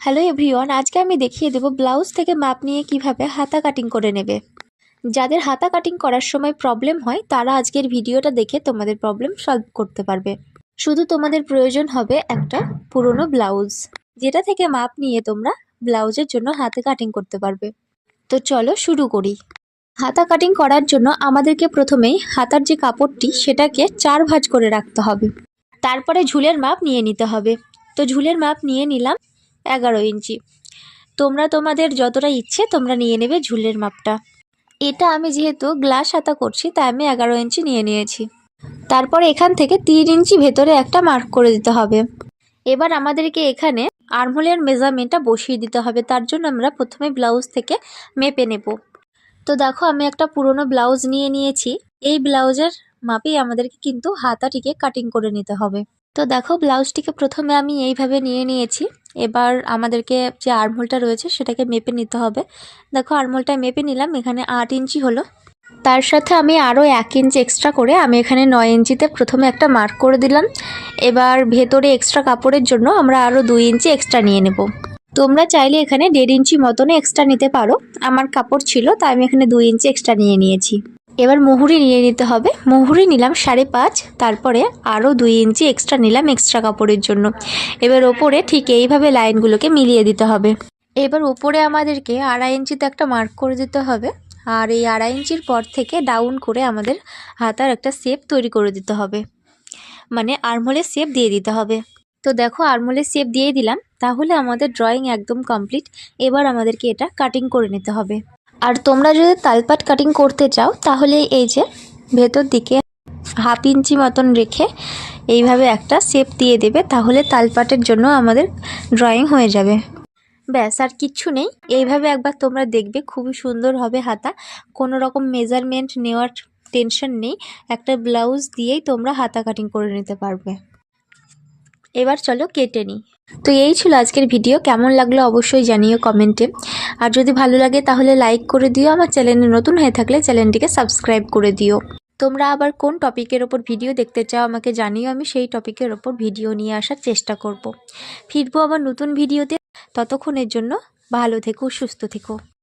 Hello everyone, আজকে আমি দেখিয়ে দেবো ব্লাউজ থেকে মাপ নিয়ে কীভাবে হাতা কাটিং করে নেবে। যাদের হাতা কাটিং করার সময় প্রবলেম হয়, তারা আজকের ভিডিওটা দেখে তোমাদের প্রবলেম সলভ করতে পারবে। শুধু তোমাদের প্রয়োজন হবে একটা পুরনো ব্লাউজ, যেটা থেকে মাপ নিয়ে তোমরা ব্লাউজের জন্য হাতে কাটিং করতে পারবে। তো চলো শুরু করি। হাতা কাটিং করার জন্য আমাদেরকে প্রথমেই হাতার যে কাপড়টি, সেটাকে চার ভাঁজ করে রাখতে হবে। তারপরে ঝুলের মাপ নিয়ে নিতে হবে। তো ঝুলের মাপ নিয়ে নিলাম এগারো ইঞ্চি। তোমরা তোমাদের যতটা ইচ্ছে তোমরা নিয়ে নেবে ঝুলের মাপটা। এটা আমি যেহেতু গ্লাস হাতা করছি, তাই আমি এগারো ইঞ্চি নিয়ে নিয়েছি। তারপর এখান থেকে তিন ইঞ্চি ভেতরে একটা মার্ক করে দিতে হবে। এবার আমাদেরকে এখানে আর্মহোলের মেজারমেন্টটা বসিয়ে দিতে হবে, তার জন্য আমরা প্রথমে ব্লাউজ থেকে মেপে নেব। তো দেখো, আমি একটা পুরনো ব্লাউজ নিয়ে নিয়েছি। এই ব্লাউজের মাপেই আমাদেরকে কিন্তু হাতাটিকে কাটিং করে নিতে হবে। তো দেখো, ব্লাউজটিকে প্রথমে আমি এইভাবে নিয়ে নিয়েছি। এবার আমাদেরকে যে আর্মহোলটা রয়েছে, সেটাকে মেপে নিতে হবে। দেখো, আর্মহোলটা মেপে নিলাম, এখানে আট ইঞ্চি হলো। তার সাথে আমি আরও এক ইঞ্চি এক্সট্রা করে, আমি এখানে নয় ইঞ্চিতে প্রথমে একটা মার্ক করে দিলাম। এবার ভেতরে এক্সট্রা কাপড়ের জন্য আমরা আরও দুই ইঞ্চি এক্সট্রা নিয়ে নেব। তোমরা চাইলে এখানে দেড় ইঞ্চি মতনও এক্সট্রা নিতে পারো। আমার কাপড় ছিল, তাই আমি এখানে দুই ইঞ্চি এক্সট্রা নিয়ে নিয়েছি। এবার মুহুরি নিয়ে নিতে হবে। মুহুরি নিলাম সাড়ে পাঁচ, তারপরে আরও দুই ইঞ্চি এক্সট্রা নিলাম এক্সট্রা কাপড়ের জন্য। এবার ওপরে ঠিক এইভাবে লাইনগুলোকে মিলিয়ে দিতে হবে। এবার ওপরে আমাদেরকে আড়াই ইঞ্চিতে একটা মার্ক করে দিতে হবে। আর এই আড়াই ইঞ্চির পর থেকে ডাউন করে আমাদের হাতার একটা শেপ তৈরি করে দিতে হবে। মানে আর্মহোলের শেপ দিয়ে দিতে হবে। তো দেখো আর্মহোলের শেপ দিয়ে দিলাম। তাহলে আমাদের ড্রয়িং একদম কমপ্লিট এবার আমাদেরকে এটা কাটিং করে নিতে হবে। আর তোমরা যদি তালপাট কাটিং করতে চাও, তাহলে এই যে ভেতর দিকে হাফ ইঞ্চি মতন রেখে এইভাবে একটা শেপ দিয়ে দেবে, তাহলে তালপাটের জন্য আমাদের ড্রয়িং হয়ে যাবে। ব্যাস, আর কিচ্ছু নেই। এইভাবে একবার তোমরা দেখবে, খুবই সুন্দর হবে হাতা। কোনো রকম মেজারমেন্ট নেওয়ার টেনশন নেই। একটা ব্লাউজ দিয়েই তোমরা হাতা কাটিং করে নিতে পারবে। এবার চলো কেটে নিই। তো এই ছিল আজকের ভিডিও। কেমন লাগল অবশ্যই জানিও কমেন্টে। আর যদি ভালো লাগে তাহলে লাইক করে দিও, আমার চ্যানেলে নতুন হয়ে থাকলে চ্যানেলটিকে সাবস্ক্রাইব করে দিও। তোমরা আবার কোন টপিকের ওপর ভিডিও দেখতে চাও আমাকে জানিও, আমি সেই টপিকের ওপর ভিডিও নিয়ে আসার চেষ্টা করব। ফিরবো আবার নতুন ভিডিওতে। ততক্ষণের জন্য ভালো থেকো, সুস্থ থেকো।